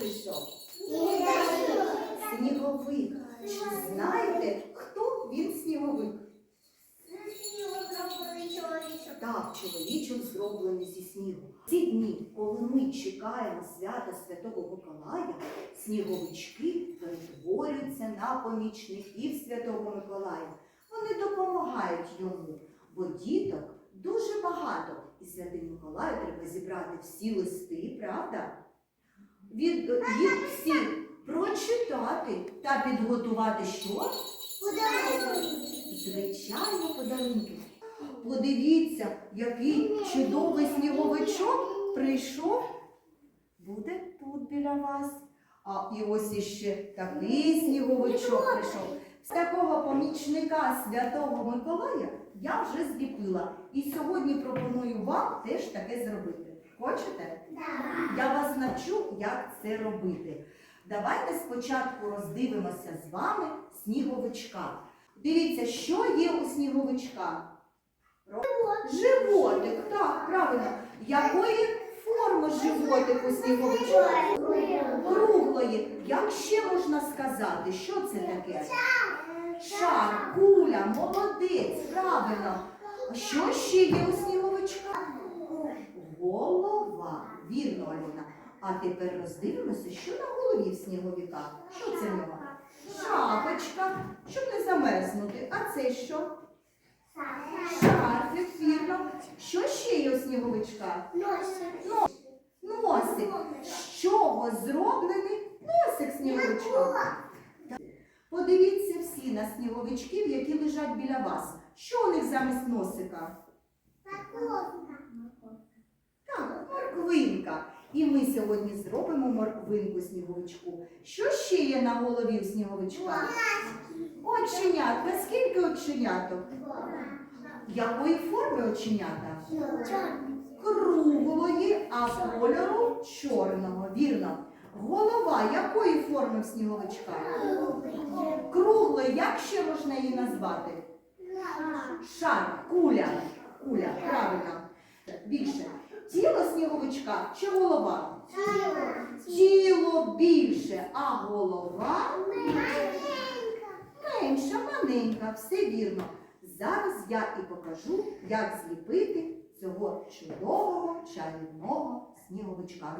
прийшов? Сніговик. Чи знаєте, хто він сніговик? Так, чоловічок зроблений зі снігу. Ці дні, коли ми чекаємо свята Святого Миколая, сніговички перетворюються на помічників Святого Миколая. Вони допомагають йому, бо діток дуже багато. І Святий Миколаю треба зібрати всі листи, правда? Від їх всі прочитати та підготувати що? Звичайно, подарунки. Подивіться, який чудовий сніговичок прийшов. Буде тут біля вас. А і ось іще такий сніговичок прийшов. З такого помічника Святого Миколая я вже зліпила. І сьогодні пропоную вам теж таке зробити. Хочете? Я вас навчу, як це робити. Давайте спочатку роздивимося з вами сніговичка. Дивіться, що є у сніговичка. Животик, так, правильно. Якої форми животик у сніговичка? Круглої. Як ще можна сказати, що це таке? Шар, куля, молодець, правильно. А Що ще є у сніговичка? Голова. Вірно, Альона. А тепер роздивимося, що на голові в сніговика. Що це в нього? Шапочка, щоб не замерзнути. А це що? Шарфик, вірно. Що ще є у сніговичка? Носик. З чого зроблений носик сніговичка? Подивіться всі на сніговичків, які лежать біля вас. Що у них замість носика? Так, морквинка. І ми сьогодні зробимо морквинку сніговичку. Що ще є на голові у сніговичка? Оченятка. Скільки оченяток? Якої форми оченята? Круглої, а кольору чорного. Вірно. Голова якої форми в сніговичка? Круглої, як ще можна її назвати? Шар, куля. Куля, правильно. Більше. Тіло сніговичка чи голова? Тіло більше, а голова менша, маленька, все вірно. Зараз я і покажу, як зліпити цього чудового чарівного сніговичка.